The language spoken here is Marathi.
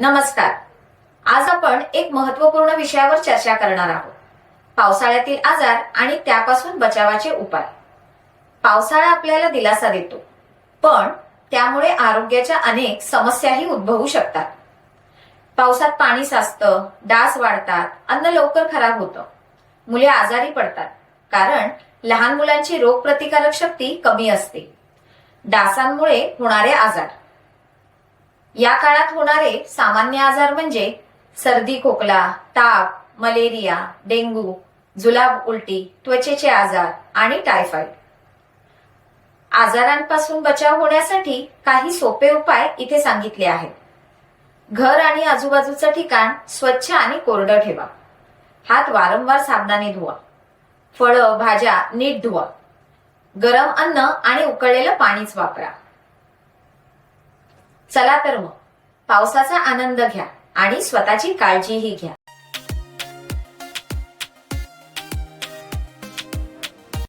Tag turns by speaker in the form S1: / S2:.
S1: नमस्कार. आज आपण एक महत्त्वपूर्ण विषयावर चर्चा करणार आहोत. पावसाळ्यातील आजार आणि त्यापासून बचावाचे उपाय. पावसाळा आपल्याला दिलासा देतो पण त्यामुळे आरोग्याच्या अनेक समस्याही उद्भवू शकतात. पावसात पाणी साचतं डास वाढतात अन्न लवकर खराब होतं. मुले आजारी पडतात कारण लहान मुलांची रोगप्रतिकारक शक्ती कमी असते. डासांमुळे होणारे आजार. या काळात होणारे सामान्य आजार म्हणजे सर्दी खोकला ताप मलेरिया डेंग्यू जुलाब उलटी त्वचेचे आजार आणि टायफॉइड. आजारांपासून बचाव होण्यासाठी काही सोपे उपाय इथे सांगितले आहेत. घर आणि आजूबाजूचं ठिकाण स्वच्छ आणि कोरडं ठेवा. हात वारंवार साबणाने धुवा. फळं भाज्या नीट धुवा. गरम अन्न आणि उकळलेलं पाणीच वापरा. चला तर मग. पावसाचा आनंद घ्या आणि स्वतःची काळजीही घ्या.